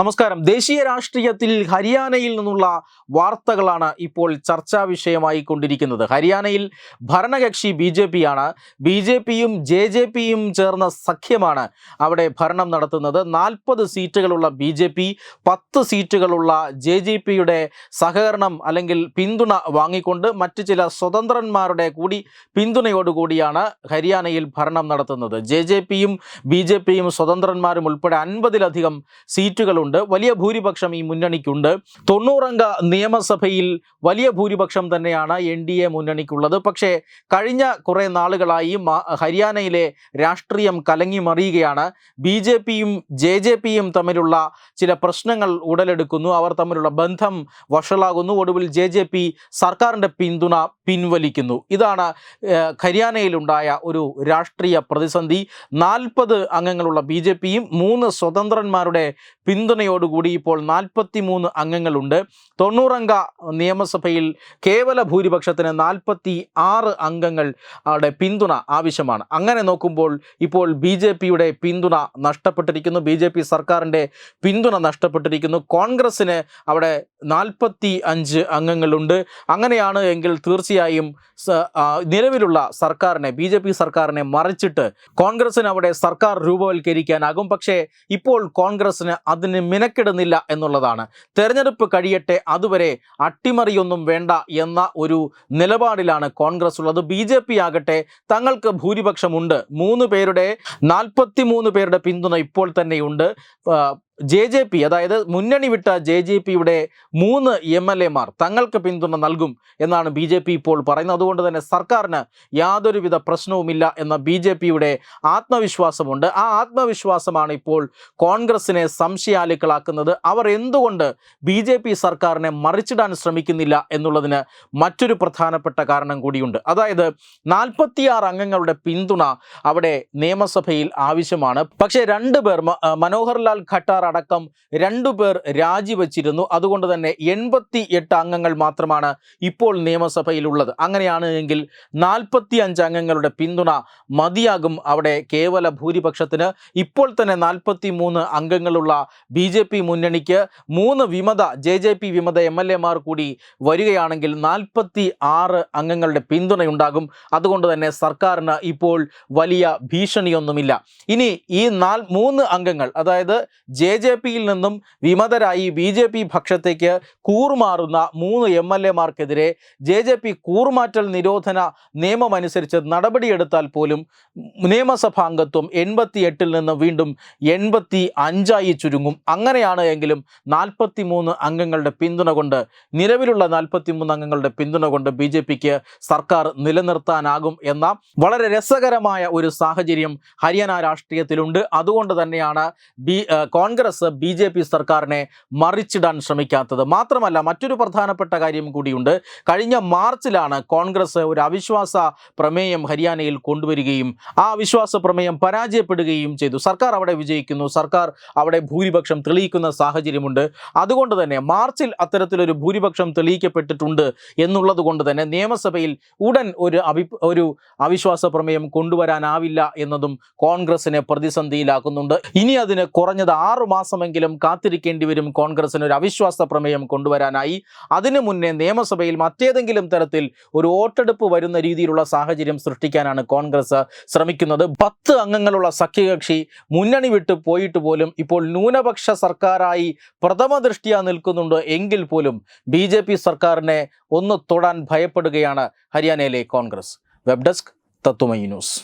നമസ്കാരം. ദേശീയ രാഷ്ട്രീയത്തിൽ ഹരിയാനയിൽ നിന്നുള്ള വാർത്തകളാണ് ഇപ്പോൾ ചർച്ചാ വിഷയമായി കൊണ്ടിരിക്കുന്നത്. ഹരിയാനയിൽ ഭരണകക്ഷി ബി ജെ പി ആണ് ബി ജെ പിയും ജെ ജെ പിയും ചേർന്ന സഖ്യമാണ് അവിടെ ഭരണം നടത്തുന്നത്. നാൽപ്പത് സീറ്റുകളുള്ള ബി ജെ പി പത്ത് സീറ്റുകളുള്ള ജെ ജെ പിയുടെ സഹകരണം അല്ലെങ്കിൽ പിന്തുണ വാങ്ങിക്കൊണ്ട് മറ്റ് ചില സ്വതന്ത്രന്മാരുടെ കൂടി പിന്തുണയോടുകൂടിയാണ് ഹരിയാനയിൽ ഭരണം നടത്തുന്നത്. ജെ ജെ പിയും ബി ജെ പിയും സ്വതന്ത്രന്മാരും ഉൾപ്പെടെ അൻപതിലധികം സീറ്റുകളുണ്ട്. വലിയ ഭൂരിപക്ഷം ഈ മുന്നണിക്കുണ്ട്. തൊണ്ണൂറംഗ നിയമസഭയിൽ വലിയ ഭൂരിപക്ഷം തന്നെയാണ് എൻ ഡി എ മുന്നണിക്കുള്ളത്. പക്ഷേ കഴിഞ്ഞ കുറേ നാളുകളായി ഹരിയാനയിലെ രാഷ്ട്രീയം കലങ്ങി മറിയുകയാണ്. ബി ജെ പിയും ജെ ജെ പിയും തമ്മിലുള്ള ചില പ്രശ്നങ്ങൾ ഉടലെടുക്കുന്നു. അവർ തമ്മിലുള്ള ബന്ധം വഷളാകുന്നു. ഒടുവിൽ ജെ ജെ പി സർക്കാരിന്റെ പിന്തുണ പിൻവലിക്കുന്നു. ഇതാണ് ഹരിയാനയിലുണ്ടായ ഒരു രാഷ്ട്രീയ പ്രതിസന്ധി. നാൽപ്പത് അംഗങ്ങളുള്ള ബി ജെ പിയും മൂന്ന് സ്വതന്ത്രന്മാരുടെ പിന്തുണയോടുകൂടി ഇപ്പോൾ നാൽപ്പത്തി മൂന്ന് അംഗങ്ങളുണ്ട്. തൊണ്ണൂറംഗ നിയമസഭയിൽ കേവല ഭൂരിപക്ഷത്തിന് നാൽപ്പത്തി ആറ് അംഗങ്ങൾ അവിടെ പിന്തുണ ആവശ്യമാണ്. അങ്ങനെ നോക്കുമ്പോൾ ഇപ്പോൾ ബി ജെ പിയുടെ പിന്തുണ നഷ്ടപ്പെട്ടിരിക്കുന്നു. ബി ജെ പി സർക്കാരിന്റെ പിന്തുണ നഷ്ടപ്പെട്ടിരിക്കുന്നു. കോൺഗ്രസ്സിന് അവിടെ നാൽപ്പത്തി അഞ്ച് അംഗങ്ങളുണ്ട്. അങ്ങനെയാണ് എങ്കിൽ തീർച്ചയായും നിലവിലുള്ള സർക്കാരിനെ ബി ജെ പി സർക്കാരിനെ മറിച്ചിട്ട് കോൺഗ്രസ്സിന് അവിടെ സർക്കാർ രൂപവൽക്കരിക്കാനാകും. പക്ഷേ ഇപ്പോൾ കോൺഗ്രസ്സിന് അതിന് മിനക്കിടുന്നില്ല എന്നുള്ളതാണ്. തെരഞ്ഞെടുപ്പ് കഴിയട്ടെ അതുവരെ അട്ടിമറിയൊന്നും വേണ്ട എന്ന ഒരു നിലപാടിലാണ് കോൺഗ്രസ് ഉള്ളത് ബി ജെ പി ആകട്ടെ തങ്ങൾക്ക് ഭൂരിപക്ഷമുണ്ട്. മൂന്ന് പേരുടെ നാൽപ്പത്തി മൂന്ന് പേരുടെ പിന്തുണ ഇപ്പോൾ തന്നെയുണ്ട്. ജെ ജെ പി അതായത് മുന്നണി വിട്ട ജെ ജെ പിയുടെ മൂന്ന് എം എൽ എമാർ തങ്ങൾക്ക് പിന്തുണ നൽകും എന്നാണ് ബി ജെ പി ഇപ്പോൾ പറയുന്നത്. അതുകൊണ്ട് തന്നെ സർക്കാരിന് യാതൊരുവിധ പ്രശ്നവുമില്ല എന്ന ബി ജെ പിയുടെ ആത്മവിശ്വാസമുണ്ട്. ആ ആത്മവിശ്വാസമാണ് ഇപ്പോൾ കോൺഗ്രസിനെ സംശയാലുക്കളാക്കുന്നത് അവർ എന്തുകൊണ്ട് ബി ജെ പി സർക്കാരിനെ മറിച്ചിടാൻ ശ്രമിക്കുന്നില്ല എന്നുള്ളതിന് മറ്റൊരു പ്രധാനപ്പെട്ട കാരണം കൂടിയുണ്ട്. അതായത് നാൽപ്പത്തിയാറ് അംഗങ്ങളുടെ പിന്തുണ അവിടെ നിയമസഭയിൽ ആവശ്യമാണ്. പക്ഷേ രണ്ട് പേർ മനോഹർലാൽ ഖട്ടാർ അടക്കം രണ്ടു പേർ രാജിവെച്ചിരുന്നു. അതുകൊണ്ട് തന്നെ എൺപത്തി എട്ട് അംഗങ്ങൾ മാത്രമാണ് ഇപ്പോൾ നിയമസഭയിലുള്ളത്. അങ്ങനെയാണ് എങ്കിൽ നാൽപ്പത്തി അഞ്ച് അംഗങ്ങളുടെ പിന്തുണ മതിയാകും അവിടെ കേവല ഭൂരിപക്ഷത്തിന്. ഇപ്പോൾ തന്നെ നാൽപ്പത്തി മൂന്ന് അംഗങ്ങളുള്ള ബി ജെ പി മുന്നണിക്ക് മൂന്ന് വിമത ജെ ജെ പി വിമത എം എൽ എമാർ കൂടി വരികയാണെങ്കിൽ നാൽപ്പത്തി ആറ് അംഗങ്ങളുടെ പിന്തുണയുണ്ടാകും. അതുകൊണ്ട് തന്നെ സർക്കാരിന് ഇപ്പോൾ വലിയ ഭീഷണിയൊന്നുമില്ല. ഇനി ഈ നാൽ മൂന്ന് അംഗങ്ങൾ അതായത് ജെ ജെ പിയിൽ നിന്നും വിമതരായി ബി ജെ പി പക്ഷത്തേക്ക് കൂറുമാറുന്ന മൂന്ന് എം എൽ എമാർക്കെതിരെ ജെ ജെ പി കൂറുമാറ്റൽ നിരോധന നിയമമനുസരിച്ച് നടപടിയെടുത്താൽ പോലും നിയമസഭാംഗത്വം എൺപത്തി എട്ടിൽ നിന്ന് വീണ്ടും എൺപത്തി അഞ്ചായി ചുരുങ്ങും. അങ്ങനെയാണ് എങ്കിലും നാൽപ്പത്തി മൂന്ന് അംഗങ്ങളുടെ പിന്തുണ കൊണ്ട് നിലവിലുള്ള നാൽപ്പത്തി മൂന്ന് അംഗങ്ങളുടെ പിന്തുണ കൊണ്ട് ബി ജെ പിക്ക് സർക്കാർ നിലനിർത്താനാകും എന്ന വളരെ രസകരമായ ഒരു സാഹചര്യം ഹരിയാന രാഷ്ട്രീയത്തിലുണ്ട്. അതുകൊണ്ട് തന്നെയാണ് ബി ആ, കോൺഗ്രസ് ബി ജെ പി സർക്കാരിനെ മറിച്ചിടാൻ ശ്രമിക്കാത്തത്. മാത്രമല്ല മറ്റൊരു പ്രധാനപ്പെട്ട കാര്യം കൂടിയുണ്ട്. കഴിഞ്ഞ മാർച്ചിലാണ് കോൺഗ്രസ് ഒരു അവിശ്വാസ പ്രമേയം ഹരിയാനയിൽ കൊണ്ടുവരികയും ആ അവിശ്വാസ പ്രമേയം പരാജയപ്പെടുകയും ചെയ്തു. സർക്കാർ അവിടെ വിജയിക്കുന്നു. സർക്കാർ അവിടെ ഭൂരിപക്ഷം തെളിയിക്കുന്ന സാഹചര്യമുണ്ട്. അതുകൊണ്ട് തന്നെ മാർച്ചിൽ അത്തരത്തിലൊരു ഭൂരിപക്ഷം തെളിയിക്കപ്പെട്ടിട്ടുണ്ട് എന്നുള്ളത് കൊണ്ട് തന്നെ നിയമസഭയിൽ ഉടൻ ഒരു അഭി ഒരു അവിശ്വാസ പ്രമേയം കൊണ്ടുവരാനാവില്ല എന്നതും കോൺഗ്രസിനെ പ്രതിസന്ധിയിലാക്കുന്നുണ്ട്. ഇനി അതിന് കുറഞ്ഞത് ആറു മാസമെങ്കിലും കാത്തിരിക്കേണ്ടി വരും. കോൺഗ്രസിന് ഒരു അവിശ്വാസ പ്രമേയം കൊണ്ടുവരാനായി. അതിനു മുന്നേ നിയമസഭയിൽ മറ്റേതെങ്കിലും തരത്തിൽ ഒരു വോട്ടെടുപ്പ് വരുന്ന രീതിയിലുള്ള സാഹചര്യം സൃഷ്ടിക്കാനാണ് കോൺഗ്രസ് ശ്രമിക്കുന്നത്. പത്ത് അംഗങ്ങളുള്ള സഖ്യകക്ഷി മുന്നണി വിട്ട് പോയിട്ട് പോലും ഇപ്പോൾ ന്യൂനപക്ഷ സർക്കാരായി പ്രഥമ ദൃഷ്ടിയാ നിൽക്കുന്നുണ്ട് എങ്കിൽ പോലും ബി ജെ പി സർക്കാരിനെ ഒന്ന് തൊടാൻ ഭയപ്പെടുകയാണ് ഹരിയാനയിലെ Congress. Web desk Tatwamayi news.